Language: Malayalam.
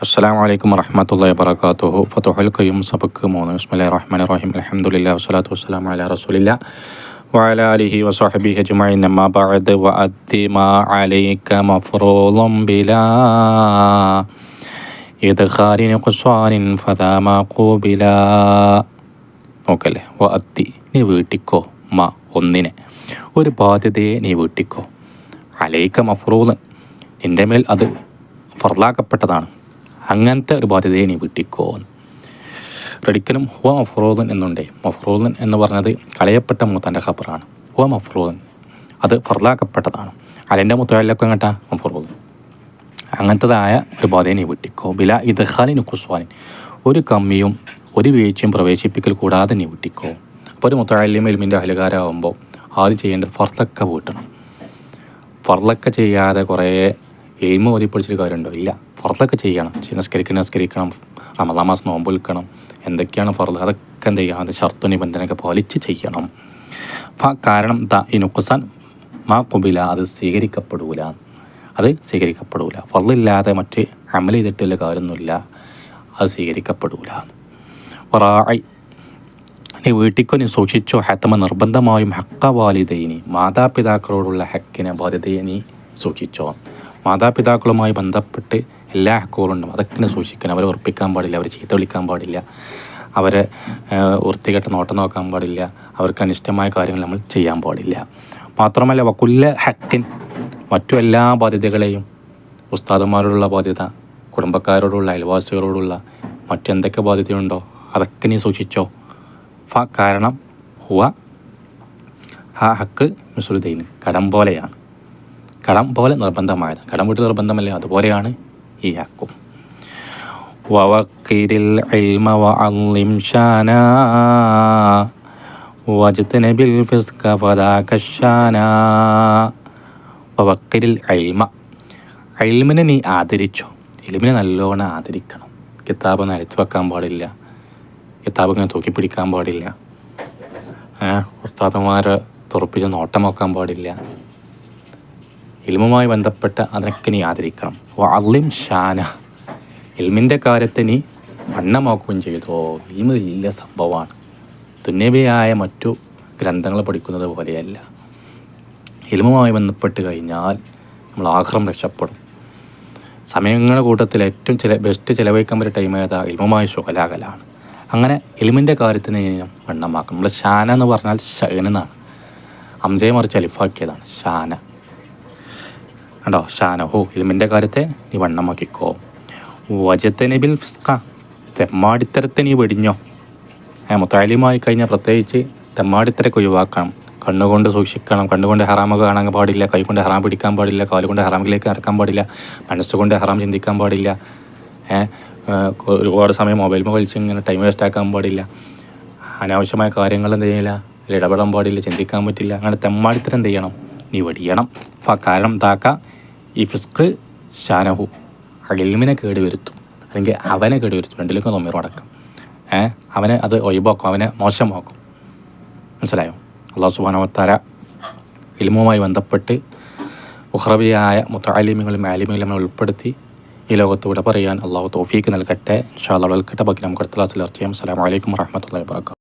അസ്സാം വലൈക്കും വറഹമത്തല്ലാ വർക്കാത്തുഹു ഫതുഹൽ കയ്യും സബക്ക് മൂന്ന് ബിസ്മില്ലാ റഹ്മാൻ റഹീം അലഹമുല്ലാ വസ്സലാത്തു വസ്സലാം അല റസൂലില്ല وعلى آله وصحبه أجمعين أما بعد وأد ما عليك مفروض بلا إدخال نقصان فذا ما قوبلا നോക്കല്ലേ വ അത്തി നീ വീട്ടിക്കോ മ ഒന്നിനെ ഒരു ബാധ്യതയെ നീ വീട്ടിക്കോ അലൈക്ക മഫ്റൂദൻ നിൻ്റെ മേൽ അത് ഫർലാക്കപ്പെട്ടതാണ് അങ്ങനത്തെ ഒരു ബാധ്യതയെ നീ വിട്ടിക്കോ ഒരിക്കലും ഹുവ മഫ്രോദൻ എന്നുണ്ട് മഫ്രോദൻ എന്ന് പറഞ്ഞത് കളയപ്പെട്ട മൂത്തന്റെ ഖബറാണ്. ഹുവ മഫ്രോദൻ അത് ഫർദാക്കപ്പെട്ടതാണ്. അലന്റെ മുത്തലൊക്കെ കേട്ടാ മഫ്രോദൻ അങ്ങനത്തതായ ഒരു ബാധയെ നീ വിട്ടിക്കോ. ബില ഇദ്ഹാലിന് കുസ്വാനിൻ ഒരു കമ്മിയും ഒരു വീഴ്ചയും പ്രവേശിപ്പിക്കൽ കൂടാതെ നീ വിട്ടിക്കോ. അപ്പോൾ ഒരു മുത്തലിം എൽമിന്റെ അഹലുകാരാകുമ്പോൾ ആദ്യം ചെയ്യേണ്ടത് ഫർദക്ക വീട്ടണം ഫർദക്ക ചെയ്യാതെ കുറേ എൽമ ഓതിപ്പിടിച്ചൊരു കാര്യമുണ്ടോ? ഇല്ല. ഫർദൊക്കെ ചെയ്യണം. നിസ്കരിക്കണം നിസ്കരിക്കണം റമദാ മാസം നോമ്പ് വിൽക്കണം. എന്തൊക്കെയാണ് ഫർദ്? അതൊക്കെ എന്ത് ചെയ്യണം? അത് ഷർത്തു നിബന്ധനയൊക്കെ പാലിച്ച് ചെയ്യണം. കാരണം ദ ഈ നുക്കുസാൻ മാ കുബില അത് സ്വീകരിക്കപ്പെടൂല. അത് സ്വീകരിക്കപ്പെടൂല. ഫർദില്ലാതെ മറ്റ് അമൽ ചെയ്തിട്ടുള്ള കാര്യമൊന്നുമില്ല. അത് സ്വീകരിക്കപ്പെടൂല. ഒറായി നീ വീട്ടിക്കോ നീ സൂക്ഷിച്ചോ ഹത്തമ നിർബന്ധമായും ഹക്ക വാലിദൈനി. മാതാപിതാക്കളോടുള്ള ഹക്കിനെ ബാധ്യതയെ നീ സൂക്ഷിച്ചോ. മാതാപിതാക്കളുമായി ബന്ധപ്പെട്ട് എല്ലാ ഹക്കുകളുണ്ടും അതൊക്കെ സൂക്ഷിക്കണം. അവരെ ഉറപ്പിക്കാൻ പാടില്ല അവരെ ചീത്ത വിളിക്കാൻ പാടില്ല അവരെ വൃത്തികെട്ട നോട്ടം നോക്കാൻ പാടില്ല അവർക്ക് അനിഷ്ടമായ കാര്യങ്ങൾ നമ്മൾ ചെയ്യാൻ പാടില്ല. മാത്രമല്ല വക്കുല്ല ഹക്കിൻ മറ്റു എല്ലാ ബാധ്യതകളെയും ഉസ്താദന്മാരോടുള്ള ബാധ്യത കുടുംബക്കാരോടുള്ള അയൽവാസികളോടുള്ള മറ്റെന്തൊക്കെ ബാധ്യതയുണ്ടോ അതൊക്കെ നീ സൂക്ഷിച്ചോ. ഫ കാരണം ഹുവ ആ ഹക്ക് മിസുലുദ്ദീൻ കടം പോലെയാണ്. കടം പോലെ നിർബന്ധമായത്. കടം വീട്ട് നിർബന്ധമല്ലേ. അതുപോലെയാണ് ഇൽമ ഇൽമിനെ നീ ആദരിച്ചോ? ഇൽമിനെ നല്ലോണം ആദരിക്കണം. കിതാബ് നരച്ചു വെക്കാൻ പാടില്ല. കിതാബ് ഇങ്ങനെ തൂക്കി പിടിക്കാൻ പാടില്ല. ഉസ്താദന്മാരെ തുറപ്പിച്ച് നോട്ടം നോക്കാൻ പാടില്ല. ഇൽമുമായി ബന്ധപ്പെട്ട അതിനൊക്കെ നീ ആദരിക്കണം. അള്ളിം ഷാന. ഇൽമിന്റെ കാര്യത്തെ നീ വണ്ണമാക്കുകയും ചെയ്തോ. ഇൽമ വലിയ സംഭവമാണ്. തുന്നബിയായ മറ്റു ഗ്രന്ഥങ്ങൾ പഠിക്കുന്നത് പോലെയല്ല. ഇൽമുമായി ബന്ധപ്പെട്ട് കഴിഞ്ഞാൽ നമ്മൾ ആഹ്റം രക്ഷപ്പെടും. സമയങ്ങളുടെ കൂട്ടത്തിൽ ഏറ്റവും ചില ബെസ്റ്റ് ചിലവഴിക്കാൻ പറ്റിയ ടൈം ഏതാ? ഇൽമുമായ ശുഖലാകലാണ്. അങ്ങനെ ഇൽമിന്റെ കാര്യത്തിന് വണ്ണമാക്കും നമ്മൾ ഷാന എന്ന് പറഞ്ഞാൽ ഷൈനെന്നാണ് അംസയെ മറിച്ച് അലിഫാക്കിയതാണ്. ഷാന. കണ്ടോ? ഷാനഹു ഇൽമിന്റെ കാര്യത്തെ നീ വണ്ണമാക്കിക്കോ. വജത്തനബിൽ ഫിസ്ക തെമ്മാടിത്തരത്തെ നീ വെടിഞ്ഞോ. മുത്താലിമായി കഴിഞ്ഞാൽ പ്രത്യേകിച്ച് തെമ്മാടിത്തരക്ക് ഒഴിവാക്കണം. കണ്ണുകൊണ്ട് സൂക്ഷിക്കണം. കണ്ണുകൊണ്ട് ഹറാമൊക്കെ കാണാൻ പാടില്ല. കൈകൊണ്ട് ഹറാം പിടിക്കാൻ പാടില്ല. കാലുകൊണ്ട് ഹറാമിലേക്ക് ഇറക്കാൻ പാടില്ല. മനസ്സുകൊണ്ട് ഹറാം ചിന്തിക്കാൻ പാടില്ല. ഒരുപാട് സമയം മൊബൈൽ കളിച്ച് ഇങ്ങനെ ടൈം വേസ്റ്റ് ആക്കാൻ പാടില്ല. അനാവശ്യമായ കാര്യങ്ങൾ എന്ത് ചെയ്യില്ല? ഇടപെടാൻ പാടില്ല. ചിന്തിക്കാൻ പറ്റില്ല. അങ്ങനെ തെമ്മാടിത്തരം എന്ത് ചെയ്യണം? നീ വെടിയണം. കാരണം താക്ക ഈ ഫിസ്ക് ഷാനഹു അലിമിനെ കേടുവരുത്തും. അല്ലെങ്കിൽ അവനെ കേടുവരുത്തും. രണ്ടിലേക്കും തൊമ്മീർ അടക്കം ഏഹ് അവനെ അത് ഒഴിവാക്കും. അവനെ മോശമാക്കും. മനസ്സിലായോ? അള്ളാഹു സുബാനവത്താര ഇൽമുമായി ബന്ധപ്പെട്ട് ഉഹ്റബിയായ ആലിമികളും നമ്മൾ ഉൾപ്പെടുത്തി ഈ ലോകത്തൂടെ പറയാൻ അള്ളാഹു തോഫീക്ക് നൽകട്ടെ. ഷാ നൽകട്ടെ ബാക്കി നമുക്ക് അടുത്ത ക്ലാസ്സിൽ ചെയ്യാം. അസ്സാം വലൈക്കും വാഹമത്തല്ലാ വാബർക്കാത്തു